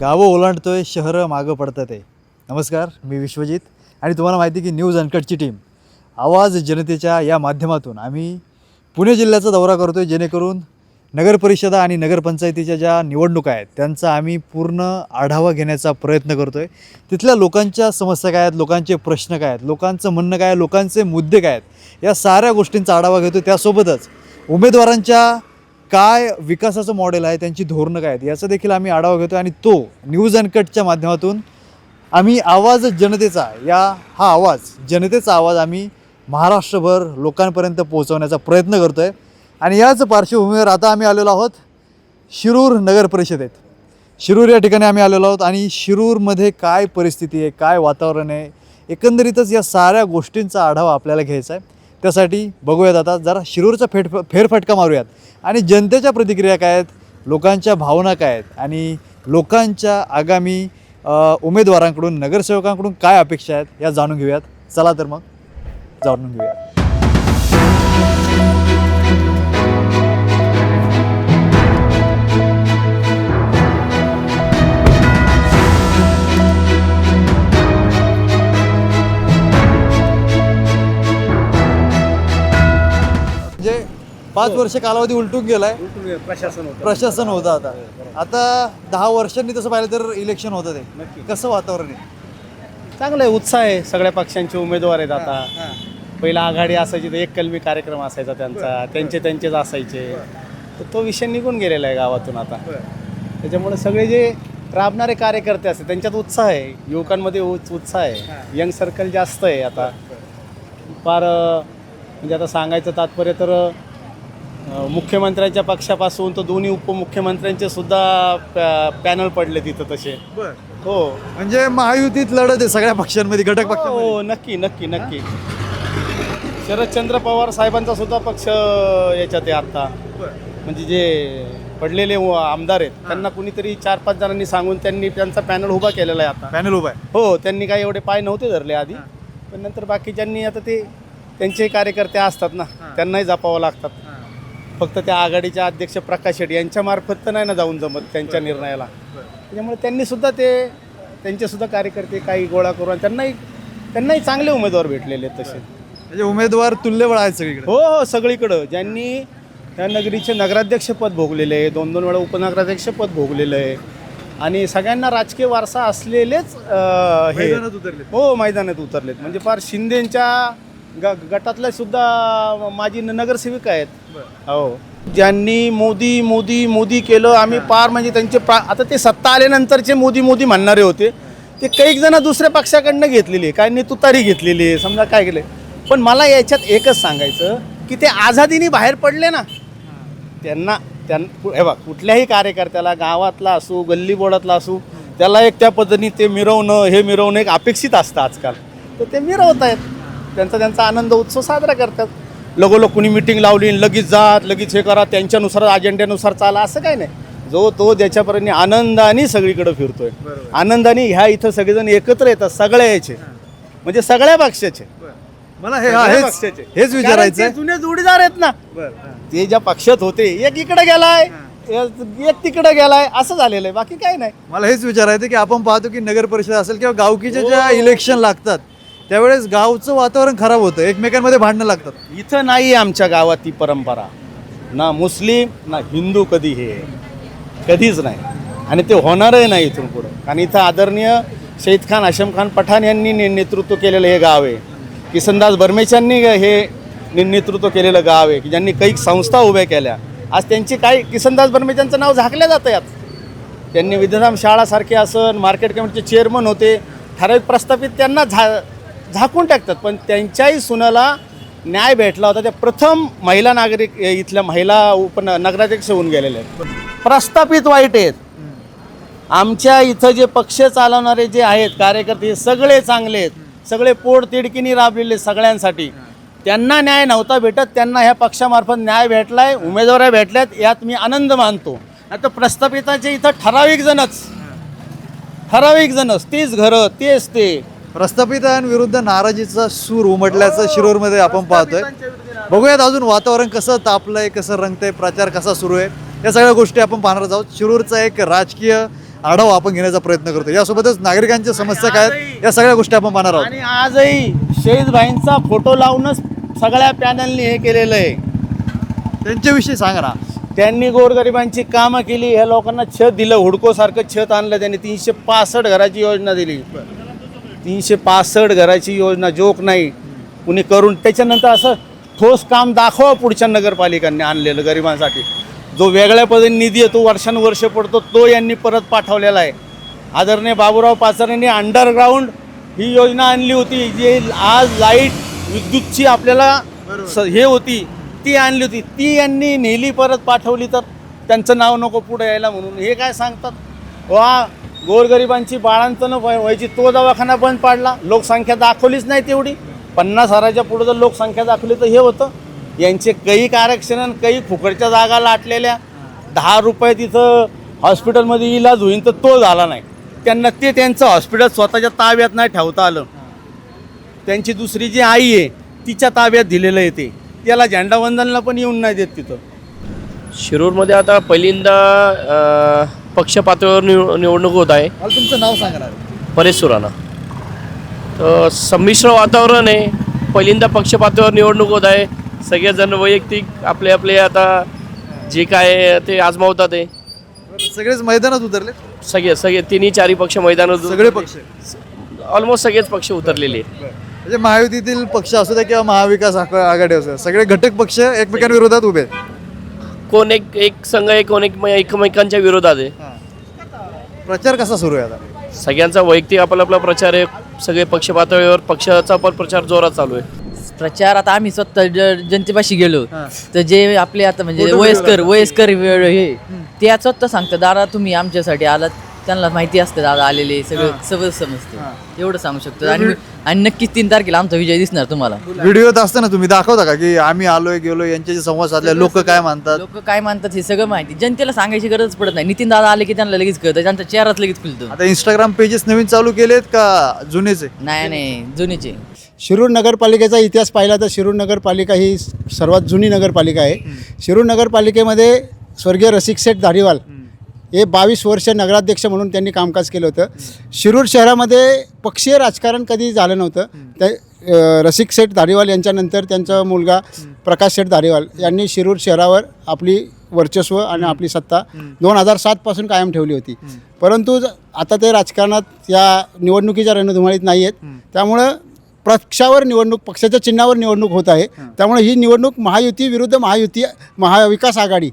गावं ओलांडतोय शहरं मागं पडतात आहे. नमस्कार मी विश्वजित आणि तुम्हाला माहिती की न्यूज अनकटची टीम. आवाज जनतेच्या या माध्यमातून आम्ही पुणे जिल्ह्याचा दौरा करतो आहे जेणेकरून नगरपरिषदा आणि नगरपंचायतीच्या ज्या निवडणुका आहेत त्यांचा आम्ही पूर्ण आढावा घेण्याचा प्रयत्न करतो आहे तिथल्या लोकांच्या समस्या काय आहेत लोकांचे प्रश्न काय आहेत लोकांचं म्हणणं काय आहे लोकांचे मुद्दे काय आहेत या साऱ्या गोष्टींचा आढावा घेतो त्यासोबतच उमेदवारांच्या काय विकासाचं मॉडेल आहे त्यांची धोरणं काय आहेत याचा देखील आम्ही आढावा घेतो आणि तो न्यूज अनकटच्या माध्यमातून आम्ही आवाज जनतेचा या हा आवाज जनतेचा आवाज आम्ही महाराष्ट्रभर लोकांपर्यंत पोहोचवण्याचा प्रयत्न करतो आहे आणि याच पार्श्वभूमीवर आता आम्ही आलेलो आहोत शिरूर नगर परिषदेत. शिरूर या ठिकाणी आम्ही आलेलो आहोत आणि शिरूरमध्ये काय परिस्थिती आहे काय वातावरण आहे एकंदरीतच या साऱ्या गोष्टींचा आढावा आपल्याला घ्यायचा आहे. त्यासाठी बघूयात आता जरा शिरूरचा फेट फेरफटका मारूयात. आणि जनतेच्या प्रतिक्रिया काय आहेत? लोकांच्या भावना काय आहेत? आणि लोकांच्या आगामी उमेदवारांकडून नगरसेवकांकडून काय अपेक्षा आहेत? या जाणून घेऊयात. चला तर मग जाणून घेऊयात. पाच वर्ष कालावधी उलटून गेलाय. प्रशासन होतं. प्रशासन होतं आता. आता दहा वर्षांनी तसं पाहिलं तर इलेक्शन होतं ते. नक्की. कसं वातावरण आहे? चांगलं आहे उत्साह आहे. सगळ्या पक्षांचे उमेदवार आहेत आता. पहिला आघाडी असायची तर एक कलमी कार्यक्रम असायचा त्यांचा. त्यांचे त्यांचेच असायचे. तर तो विषय निघून गेलेला आहे गावातून आता. त्याच्यामुळे सगळे जे राबणारे कार्यकर्ते असतात त्यांच्यात उत्साह आहे. युवकांमध्ये उत्- उत्साह आहे. यंग सर्कल जास्त आहे आता. फार म्हणजे आता सांगायचं तात्पर्य तर मुख्यमंत्र्यांच्या पक्षापासून तर दोन्ही उपमुख्यमंत्र्यांचे सुद्धा पॅ पॅनल पडले तिथं तसे. हो. म्हणजे महायुतीत लढत आहे सगळ्या पक्षांमध्ये घटक पक्ष हो नक्की नक्की नक्की. शरदचंद्र पवार साहेबांचा सुद्धा पक्ष याच्यात आहे आता. म्हणजे जे पडलेले व- आमदार आहेत त्यांना कुणीतरी चार पाच जणांनी सांगून त्यांनी त्यांचा पॅनल उभा केलेला आहे आता. पॅनल उभा आहे. हो त्यांनी काही एवढे पाय नव्हते धरले आधी. पण नंतर बाकीच्यांनी आता ते त्यांचे कार्यकर्ते असतात ना त्यांनाही जपावं लागतात. फक्त त्या आघाडीच्या अध्यक्ष प्रकाश शेट्टी यांच्या मार्फत तर नाही ना जाऊन जमत त्यांच्या निर्णयाला. त्याच्यामुळे त्यांनी सुद्धा ते त्यांचे सुद्धा कार्यकर्ते काही गोळा करून त्यांनाही त्यांनाही चांगले उमेदवार भेटलेले आहेत तसे. म्हणजे उमेदवार तुल्यबळ आहेत सगळीकडे. हो हो सगळीकडं. ज्यांनी त्या नगरीचे नगराध्यक्षपद भोगलेले आहे दोन दोन वेळा उपनगराध्यक्षपद भोगलेलं आहे. आणि सगळ्यांना राजकीय वारसा असलेलेच अं, हे मैदानात उतरले. हो मैदानात उतरलेत. म्हणजे फार शिंदेच्या ग गटातल्या सुद्धा माजी न- नगरसेविका आहेत. हो. ज्यांनी मोदी मोदी मोदी केलं आम्ही पार म्हणजे त्यांचे प्रा आता ते सत्ता आल्यानंतरचे मोदी मोदी म्हणणारे होते. ते कैक जण दुसऱ्या पक्षाकडनं घेतलेली काहींनी तुतारी घेतलेली आहे समजा काय केलं पण मला याच्यात एकच सांगायचं की ते आझादीने बाहेर पडले ना. त्यांना त्यांना हे बघ कुठल्याही कार्यकर्त्याला गावातला असो गल्ली बोर्डातला असो त्याला एक त्या पद्धतीने ते मिरवणं हे मिरवणं एक अपेक्षित असतं आजकाल. तर ते मिरवत आहेत त्यांचा त्यांचा आनंद उत्सव साजरा करतात. लगोलग कुणी मिटिंग लावली लगेच जात लगेच हे करा त्यांच्यानुसार अजेंड्यानुसार चाला असं काही नाही. जो तो ज्याच्यापर्यंत आनंदाने सगळीकडे फिरतोय. आनंदाने ह्या इथं सगळेजण एकत्र येतात सगळ्या याचे. म्हणजे सगळ्या पक्षाचे. मला हे हा, हेच पक्षाचे. हेच कारण विचारायचं. जुने जोडीदार आहेत ना. ते ज्या पक्षात होते एक इकडे गेलाय एक तिकडे गेलाय असं झालेलं आहे. बाकी काही नाही. मला हेच विचारायचं की आपण पाहतो की नगर परिषद असेल किंवा गावकीच्या ज्या इलेक्शन लागतात त्यावेळेस गावचं वातावरण खराब होतं. एकमेकांमध्ये भांडणं लागतात. इथं नाही आमच्या गावात ती परंपरा. ना मुस्लिम ना हिंदू कधी हे कधीच नाही. आणि ते होणारही नाही इथून पुढं. कारण इथं आदरणीय शहीद खान आशम खान पठाण यांनी ने- नेतृत्व केलेलं हे गाव आहे. किसनदास बर्मेशांनी हे ने- नेतृत्व केलेलं गाव आहे. की ज्यांनी काही संस्था उभ्या केल्या. आज त्यांची काही किसनदास बर्मेशांचं नाव झाकलं जातं यात. त्यांनी विद्याधाम शाळासारखे असं मार्केट कमिटीचे चेअरमन होते. ठराविक प्रस्थापित त्यांना झा झाकून टाकतात. पण त्यांच्याही सुनाला न्याय भेटला होता. त्या प्रथम महिला नागरिक इथल्या महिला उप नगराध्यक्ष होऊन गेलेले आहेत. प्रस्थापित वाईट आहेत. आमच्या इथं जे पक्ष चालवणारे जे आहेत कार्यकर्ते सगळे चांगले आहेत. सगळे पोट तिडकीनी राबलेले सगळ्यांसाठी. त्यांना न्याय नव्हता भेटत. त्यांना ह्या पक्षामार्फत न्याय भेटलाय उमेदवार भेटल्यात यात मी आनंद मानतो. आता प्रस्थापिताचे इथं ठराविक जणच ठराविक जणच तीच घरं तेच ते. प्रस्थापितांविरुद्ध नाराजीचा सूर उमटल्याचं शिरूरमध्ये आपण पाहतोय. बघूयात अजून वातावरण कसं तापलंय कसं रंगतंय प्रचार कसा सुरू आहे या सगळ्या गोष्टी आपण पाहणार आहोत. शिरूरचा एक राजकीय आढावा आपण घेण्याचा प्रयत्न करतो यासोबतच नागरिकांच्या समस्या काय आहेत या सगळ्या गोष्टी आपण पाहणार आहोत. आणि आजही शहीद भाईंचा फोटो लावूनच सगळ्या पॅनलनी हे केलेलं आहे. त्यांच्याविषयी सांगा ना. त्यांनी गोरगरिबांची कामं केली ह्या लोकांना छत दिलं हुडकोसारखं छत आणलं त्यांनी तीनशे पासष्ट घराची योजना दिली. तीनशे पासष्ट घराची योजना जोक नाही. कुणी करून त्याच्यानंतर असं ठोस काम दाखवा पुढच्या नगरपालिकांनी आणलेलं गरिबांसाठी. जो वेगळ्या पद्धतीने निधी आहे तो वर्षानुवर्ष पडतो तो यांनी परत पाठवलेला आहे. आदरणीय बाबूराव पाचरेंनी अंडरग्राऊंड ही योजना आणली होती जी आज लाइट विद्युतची आपल्याला स- हे होती ती आणली होती. ती यांनी नेली परत पाठवली तर त्यांचं नाव नको पुढे यायला म्हणून. हे काय सांगतात? वा गोरगरिबांची बाळांचं न व्हायची तो दवाखाना बंद पाडला. लोकसंख्या दाखवलीच नाही तेवढी. पन्नास हजाराच्या पुढं जर लोकसंख्या दाखवली तर हे होतं. यांचे कैक आरक्षण काही फुकडच्या फुकटच्या जागा लाटलेल्या. दहा रुपये तिथं हॉस्पिटलमध्ये इलाज होईल तर तो झाला नाही. त्यांना ते त्यांचं हॉस्पिटल स्वतःच्या ताब्यात नाही ठेवता आलं. त्यांची दुसरी जी आई आहे तिच्या ताब्यात दिलेलं आहे ते. त्याला झेंडावंदनला पण येऊन नाही देत तिथं. शिरूरमध्ये आता पहिल्यांदा पक्ष पातळीवर निव निवडणूक होत आहे. मला तुमचं नाव सांगा परेश सुराणा तर संमिश्र वातावरण आहे. पहिल्यांदा पक्ष पातळीवर निवडणूक होत आहे. सगळेजण वैयक्तिक आपले आपले आता जे काय ते आजमावतात आहे. सगळेच मैदानात उतरले? सगळे सगळे तिन्ही चारी पक्ष मैदानात सगळे पक्ष? ऑलमोस्ट सगळेच पक्ष उतरलेले आहेत. म्हणजे महायुतीतील पक्ष असू द्या किंवा महाविकास आघ- आघाडी असू द्या सगळे घटक पक्ष एकमेकांविरोधात उभे आहेत. कोण एक एक संघ आहे कोण एक एकमेकांच्या विरोधात आहे. प्रचार कसा सुरू आहे आता? सगळ्यांचा वैयक्तिक आपला आपला प्रचार आहे सगळे पक्ष पातळीवर पक्षाचा पण प्रचार जोरात चालू आहे. प्रचार आता आम्ही स्वतः ज- जनतेपाशी गेलो. हा. तर जे आपले आता म्हणजे वयस्कर वयस्कर वेळ हे ते आज स्वतः सांगतात दादा तुम्ही आमच्यासाठी आलात. त्यांना माहिती असतं दादा आलेले सगळं सगळं समजतं. एवढं सांगू शकतो. आणि आणि नक्कीच तीन तारखेला आमचा विजय दिसणार तुम्हाला. व्हिडिओत असताना तुम्ही दाखवता का की आम्ही आलोय गेलो यांच्याशी संवाद साधले लोक काय मानतात लोक काय मानतात हे सगळं माहिती. जनतेला सांगायची गरज पडत नाही. नितीन दादा आले की त्यांना लगेच कळतं. त्यांचा चेहराच लगेच खुलतो. आता इंस्टाग्राम पेजेस नवीन चालू केलेत का जुनेच? आहे नाही नाही. जुनीचे. शिरूर नगरपालिकेचा इतिहास पाहिला तर शिरूर नगरपालिका ही सर्वात जुनी नगरपालिका आहे. शिरूर नगरपालिकेमध्ये स्वर्गीय रसिक शेठ धारीवाल हे बावीस वर्ष नगराध्यक्ष म्हणून त्यांनी कामकाज केलं होतं. शिरूर शहरामध्ये पक्षीय राजकारण कधी झालं नव्हतं. ते अ, रसिक शेठ धारीवाल यांच्यानंतर त्यांचा मुलगा प्रकाश शेठ धारीवाल यांनी शिरूर शहरावर आपली वर्चस्व आणि आपली सत्ता दोन हजार सातपासून कायम ठेवली होती. परंतु आता ते राजकारणात या निवडणुकीच्या रणधुमाळीत नाही आहेत त्यामुळं पक्षावर निवडणूक पक्षाच्या चिन्हावर निवडणूक होत आहे. त्यामुळे ही निवडणूक महायुती विरुद्ध महायुती महाविकास आघाडी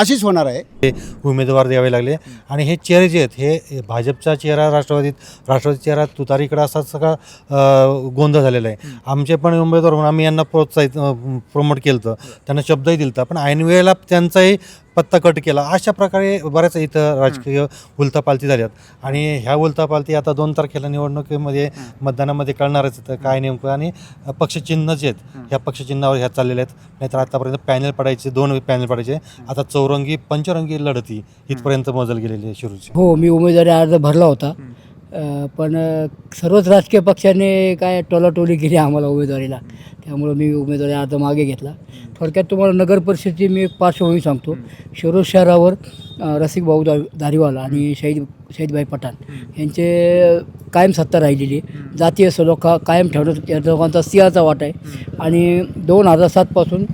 अशीच होणार आहे. हे उमेदवार द्यावे लागले. आणि हे चेहरे जे आहेत हे भाजपचा चेहरा राष्ट्रवादीत राष्ट्रवादी चेहरा तुतारीकडे असा सगळा गोंधळ झालेला आहे. आमचे पण उमेदवार म्हणून आम्ही यांना प्रोत्साहित प्रमोट केलं होतं. त्यांना शब्दही दिलता. पण ऐन वेळेला त्यांचाही पत्ता कट केला. अशा प्रकारे बऱ्याच इथं राजकीय उलथापालथी झाल्यात. आणि ह्या उलथापालथी आता दोन तारखेला निवडणुकीमध्ये मतदानामध्ये कळणारच आहेत काय नेमकं आणि पक्षचिन्ह जे आहेत ह्या पक्षचिन्हावर ह्या चाललेल्या आहेत. नाहीतर आतापर्यंत पॅनल पडायचे दोन पॅनल पडायचे. आता चौरंगी पंचरंगी लढती इथपर्यंत मोजल गेलेली आहे शिरूरची. हो मी उमेदवारी अर्ज भरला होता. पण सर्वच राजकीय पक्षाने काय टोलाटोली केली आम्हाला उमेदवारीला. त्यामुळं मी उमेदवारी अर्ज मागे घेतला. थोडक्यात तुम्हाला नगर परिषदेची मी एक पार्श्वभूमी सांगतो. शिरोज शहरावर रसिक भाऊ दा धारीवाल आणि शहीद शहीदभाई पठाण यांचे कायम सत्ता राहिलेली. आहे. जातीय सलोखा कायम ठेवण्यात या दोघांचा सिंहाचा वाटा आहे. आणि दोन हजार सातपासून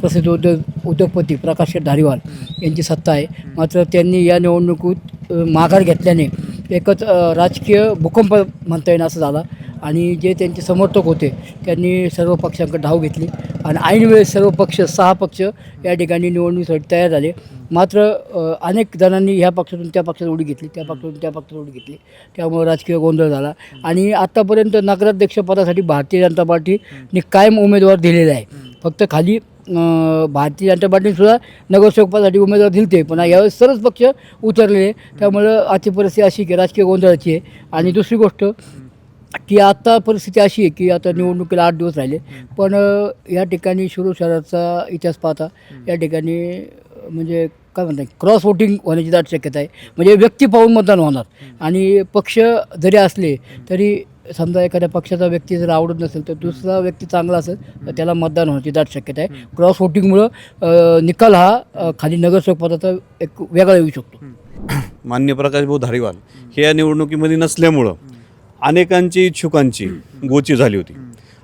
प्रसिद्ध उद्योग उद्योगपती प्रकाश धारीवाल यांची सत्ता आहे. मात्र त्यांनी या निवडणुकीत माघार घेतल्याने एकच राजकीय भूकंप म्हणता येईल असं झाला. आणि जे त्यांचे समर्थक होते त्यांनी सर्व पक्षांकडे धाव घेतली. आणि ऐन वेळेस सर्व पक्ष सहा पक्ष या ठिकाणी निवडणुकीसाठी तयार झाले. मात्र अनेक जणांनी ह्या पक्षातून त्या पक्षात उडी घेतली त्या पक्षातून त्या पक्षात उडी घेतली. त्यामुळे राजकीय गोंधळ झाला. आणि आत्तापर्यंत नगराध्यक्षपदासाठी भारतीय जनता पार्टीने कायम उमेदवार दिलेला आहे. फक्त खाली भारतीय जनता पार्टीसुद्धा नगरसेवकपदासाठी उमेदवार दिलते पण यावेळेस सर्वच पक्ष उतरले त्यामुळं आजची परिस्थिती अशी की राजकीय गोंधळाची आहे. आणि दुसरी गोष्ट की आता परिस्थिती अशी आहे की आता निवडणुकीला आठ दिवस राहिले पण या ठिकाणी शिरूर शहराचा इतिहास पाहता या ठिकाणी म्हणजे काय म्हणतात क्रॉस वोटिंग होण्याची दाट शक्यता आहे. म्हणजे व्यक्ती पाहून मतदान होणार. आणि पक्ष जरी असले तरी समजा एखाद्या पक्षाचा व्यक्ती जर आवडत नसेल तर दुसरा व्यक्ती चांगला असेल तर त्याला मतदान होण्याची दाट शक्यता आहे. क्रॉस वोटिंगमुळं निकाल हा खाली नगरसेवक पदाचा एक वेगळा येऊ शकतो. मान्य प्रकाशभाऊ धारीवाल हे या निवडणुकीमध्ये नसल्यामुळं अनेकांची इच्छुकांची गोची झाली होती.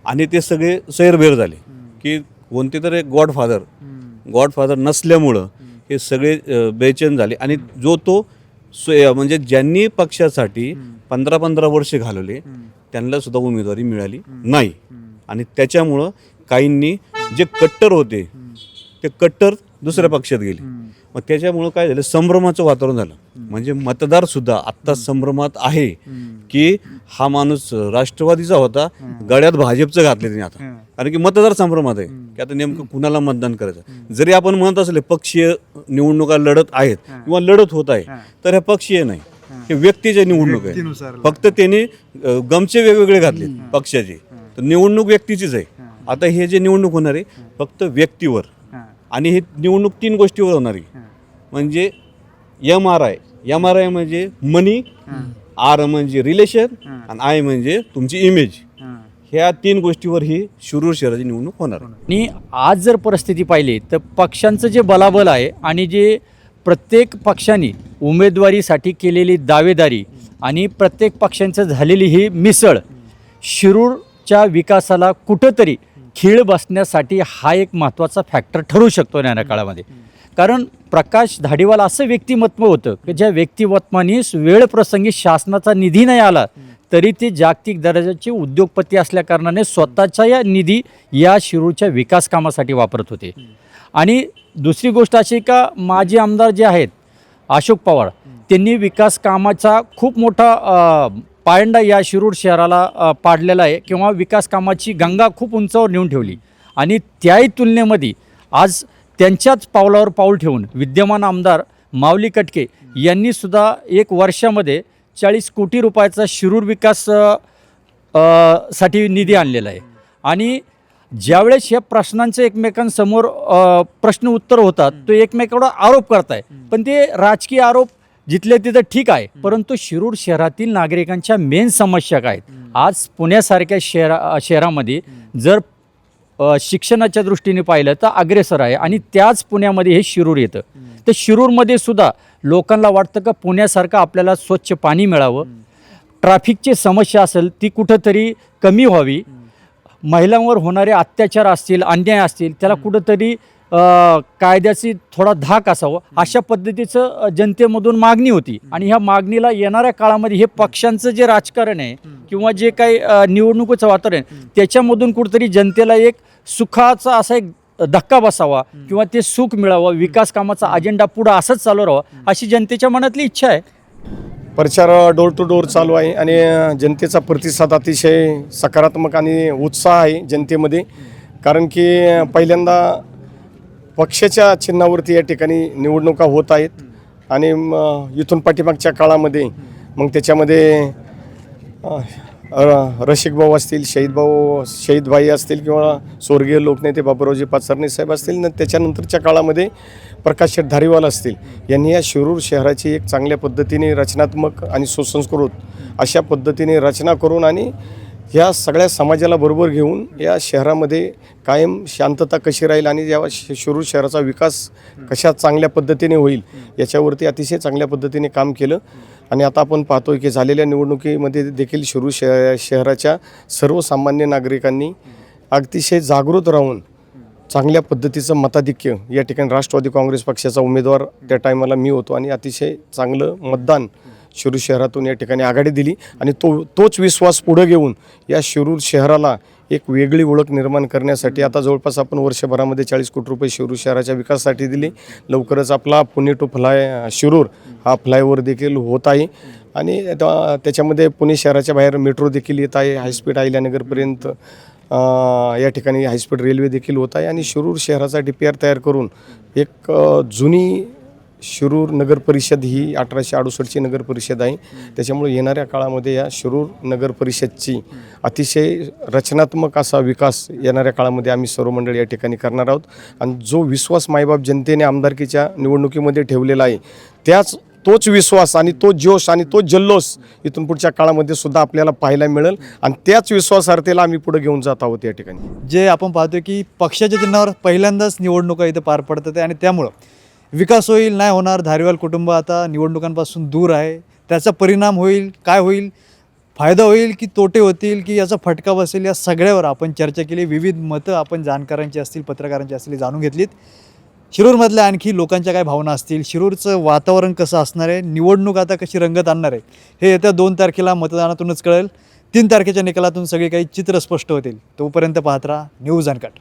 आणि ते सगळे सैरभैर झाले की कोणते तरी गॉडफादर गॉडफादर नसल्यामुळं हे सगळे बेचैन झाले. आणि जो तो स्वय म्हणजे ज्यांनी पक्षासाठी पंधरा पंधरा वर्षे घालवले त्यांना सुद्धा उमेदवारी मिळाली नाही. आणि त्याच्यामुळं काहींनी जे कट्टर होते ते कट्टर दुसऱ्या पक्षात गेले. मग त्याच्यामुळं काय झालं? संभ्रमाचं वातावरण झालं. म्हणजे मतदार सुद्धा आत्ता संभ्रमात आहे की हा माणूस राष्ट्रवादीचा होता गळ्यात भाजपचं घातले त्यांनी आता. कारण की मतदार संभ्रमात आहे. की आता नेमकं कुणाला मतदान करायचं? जरी आपण म्हणत असले पक्षीय निवडणुका लढत आहेत किंवा लढत होत आहे तर हे पक्षीय नाही. हे व्यक्तीचे निवडणूक आहे. फक्त त्यांनी गमचे वेगवेगळे घातले पक्षाचे. तर निवडणूक व्यक्तीचीच आहे. आता हे जे निवडणूक होणार आहे फक्त व्यक्तीवर. आणि हे निवडणूक तीन गोष्टीवर होणार आहे. म्हणजे M R I M R I म्हणजे मनी आर म्हणजे रिलेशन आणि आय म्हणजे तुमची इमेज ह्या तीन गोष्टीवर ही शिरूर शहराची निवडणूक होणार आणि आज जर परिस्थिती पाहिली तर पक्षांचं जे बलाबल आहे आणि जे प्रत्येक पक्षाने उमेदवारीसाठी केलेली दावेदारी आणि प्रत्येक पक्षांचं झालेली ही मिसळ शिरूरच्या विकासाला कुठंतरी खीळ बसण्यासाठी हा एक महत्त्वाचा फॅक्टर ठरू शकतो येणाऱ्या काळामध्ये. कारण प्रकाश धाडीवाल असं व्यक्तिमत्व होतं की ज्या व्यक्तिमत्वाने वेळ प्रसंगी शासनाचा निधी नाही आला तरी ते जागतिक दर्जाचे उद्योगपती असल्याकारणाने स्वतःच्या या निधी या शिरूरच्या विकास कामासाठी वापरत होते. आणि दुसरी गोष्ट अशी का माजी आमदार जे आहेत अशोक पवार त्यांनी विकास कामाचा खूप मोठा पायंडा या शिरूर शहराला पाडलेला आहे. किंवा विकास कामाची गंगा खूप उंचावर नेऊन ठेवली. आणि त्याही तुलनेमध्ये आज त्यांच्याच पावलावर पाऊल ठेवून विद्यमान आमदार माऊली कटके यांनीसुद्धा एक वर्षामध्ये चाळीस कोटी रुपयाचा शिरूर विकाससाठी निधी आणलेला आहे. आणि ज्यावेळेस या प्रश्नांचे एकमेकांसमोर प्रश्न उत्तर होतात तो एकमेकावर आरोप करताय. पण ते राजकीय आरोप जिथले तिथं ठीक आहे. परंतु शिरूर शहरातील नागरिकांच्या मेन समस्या काय आहेत? आज पुण्यासारख्या शहरा शहरामध्ये जर शिक्षणाच्या दृष्टीने पाहिलं तर अग्रेसर आहे आणि त्याच पुण्यामध्ये हे शिरूर येतं. तर शिरूरमध्ये सुद्धा लोकांना वाटतं का पुण्यासारखं आपल्याला स्वच्छ पाणी मिळावं? ट्रॅफिकची समस्या असेल ती कुठंतरी कमी व्हावी. महिलांवर होणारे अत्याचार असतील अन्याय असतील त्याला कुठंतरी कायद्याची थोडा धाक असावं अशा पद्धतीचं जनतेमधून मागणी होती. आणि ह्या मागणीला येणाऱ्या काळामध्ये हे पक्षांचं जे राजकारण आहे किंवा जे काही निवडणुकीचं वातावरण आहे त्याच्यामधून कुठंतरी जनतेला एक सुखाचा असा एक धक्का बसावा किंवा ते सुख मिळावं विकास कामाचा अजेंडा पुढं असंच चालू राहावा अशी जनतेच्या मनातली इच्छा आहे. प्रचार डोर टू डोर चालू आहे आणि जनतेचा प्रतिसाद अतिशय सकारात्मक आणि उत्साह आहे जनतेमध्ये. कारण की पहिल्यांदा पक्षाच्या चिन्हावरती या ठिकाणी निवडणुका होत आहेत. आणि इथून पाठीमागच्या काळामध्ये मग त्याच्यामध्ये र- रसिक भाऊ असतील शहीद भाऊ शहीद भाई असतील किंवा स्वर्गीय लोकनेते बाबूरावजी पाचरणे साहेब असतील न त्याच्यानंतरच्या काळामध्ये प्रकाश शेठ धारीवाल असतील यांनी या शिरूर शहराची एक चांगल्या पद्धतीने रचनात्मक आणि सुसंस्कृत अशा पद्धतीने रचना करून आणि ह्या सगळ्या समाजाला बरोबर घेऊन या शहरामध्ये कायम शांतता कशी राहील आणि या श- शिरूर शहराचा विकास कशा चांगल्या पद्धतीने होईल याच्यावरती अतिशय चांगल्या पद्धतीने काम केलं. आणि आता आपण पाहतोय की झालेल्या निवडणुकीमध्ये देखील शिरूर शह शहराच्या सर्वसामान्य नागरिकांनी अतिशय जागृत राहून चांगल्या पद्धतीचं मताधिक्य या ठिकाणी राष्ट्रवादी काँग्रेस पक्षाचा उमेदवार त्या टायमाला मी होतो आणि अतिशय चांगलं मतदान शिरूर शहरातून या ठिकाणी आघाडी दिली आणि तो तोच विश्वास पुढं घेऊन या शिरूर शहराला एक वेगळी ओळख निर्माण करण्यासाठी आता जवळपास आपण वर्षभरामध्ये चाळीस कोटी रुपये शिरूर शहराच्या विकासासाठी दिले. लवकरच आपला पुणे टू फ्लाय शिरूर हा फ्लायओव्हर देखील होत आहे. आणि त्या- त्याच्यामध्ये पुणे शहराच्या बाहेर मेट्रो देखील येत आहे. हायस्पीड अहिल्यानगरपर्यंत या ठिकाणी हायस्पीड रेल्वे देखील होत आहे. आणि शिरूर शहराचा डी पी आर तयार करून एक जुनी शिरूर नगर परिषद ही अठराशे अडुसष्टची नगर परिषद आहे. त्याच्यामुळे येणाऱ्या काळामध्ये या शिरूर नगर परिषदची अतिशय रचनात्मक असा विकास येणाऱ्या काळामध्ये आम्ही सर्व मंडळ या ठिकाणी करणार आहोत. आणि जो विश्वास मायबाप जनतेने आमदारकीच्या निवडणुकीमध्ये ठेवलेला आहे त्याच तोच विश्वास आणि तो जोश आणि तो जल्लोष इथून पुढच्या काळामध्ये सुद्धा आपल्याला पाहायला मिळेल. आणि त्याच विश्वासार्थेला आम्ही पुढे घेऊन जात आहोत या ठिकाणी. जे आपण पाहतोय की पक्षाच्या चिन्हावर पहिल्यांदाच निवडणुका इथं पार पडतात आणि त्यामुळं विकास होईल नाही होणार धारीवाल कुटुंब आता निवडणुकांपासून दूर आहे. त्याचा परिणाम होईल काय होईल? फायदा होईल की तोटे होतील की याचा फटका बसेल? या सगळ्यावर आपण चर्चा केली. विविध मतं आपण जाणकारांची असतील पत्रकारांची असतील जाणून घेतलीत. शिरूरमधल्या आणखी लोकांच्या काय भावना असतील? शिरूरचं वातावरण कसं असणार आहे? निवडणूक आता कशी रंगत आणणार आहे? हे येत्या दोन तारखेला मतदानातूनच कळेल. तीन तारखेच्या निकालातून सगळे काही चित्र स्पष्ट होतील. तोपर्यंत पाहत राहा न्यूज अनकट.